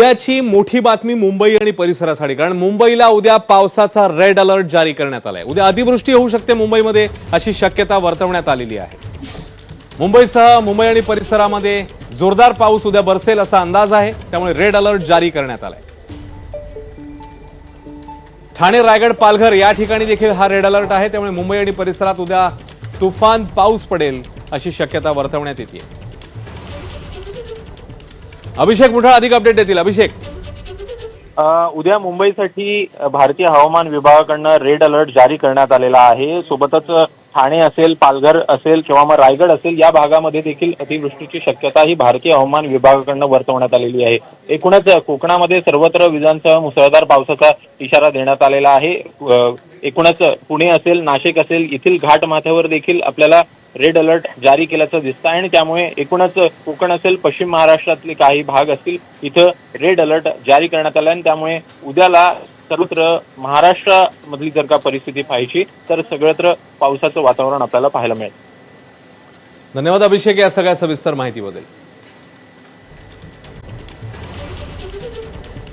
उद्याची मोठी बातमी मुंबई आणि परिसरासाठी कारण मुंबईला उद्या पावसाचा रेड अलर्ट जारी करण्यात आलाय. उद्या अतिवृष्टी होऊ शकते मुंबईमध्ये अशी शक्यता वर्तवण्यात आलेली आहे. मुंबईसह मुंबई आणि परिसरामध्ये जोरदार पाऊस उद्या बरसेल असा अंदाज आहे त्यामुळे रेड अलर्ट जारी करण्यात आलाय. ठाणे रायगड पालघर या ठिकाणी देखील हा रेड अलर्ट आहे त्यामुळे मुंबई आणि परिसरात उद्या तुफान पाऊस पडेल अशी शक्यता वर्तवण्यात येते. अभिषेक मुठा अधिक अपडेट देतील. अभिषेक. उद्या मुंबईसाठी भारतीय हवामान विभागाकडनं रेड अलर्ट जारी करण्यात आलेला आहे. सोबतच ठाणे असेल पालघर असेल किंवा मग रायगड असेल या भागामध्ये देखील अतिवृष्टीची शक्यता ही भारतीय हवामान विभागाकडनं वर्तवण्यात आलेली आहे. एकूणच कोकणामध्ये सर्वत्र विजांसह मुसळधार पावसाचा इशारा देण्यात आलेला आहे. एकूणच पुणे असेल नाशिक असेल येथील घाट माथ्यावर देखील आपल्याला रेड अलर्ट जारी केल्याचं दिसतं आणि त्यामुळे एकूणच कोकण असेल पश्चिम महाराष्ट्रातले काही भाग असतील इथं रेड अलर्ट जारी करण्यात आला आणि त्यामुळे उद्याला सर्वत्र महाराष्ट्रामधली जर का परिस्थिती पाहायची तर सगळत्र पावसाचं वातावरण आपल्याला पाहायला मिळेल. धन्यवाद अभिषेक या सगळ्या सविस्तर माहितीबद्दल.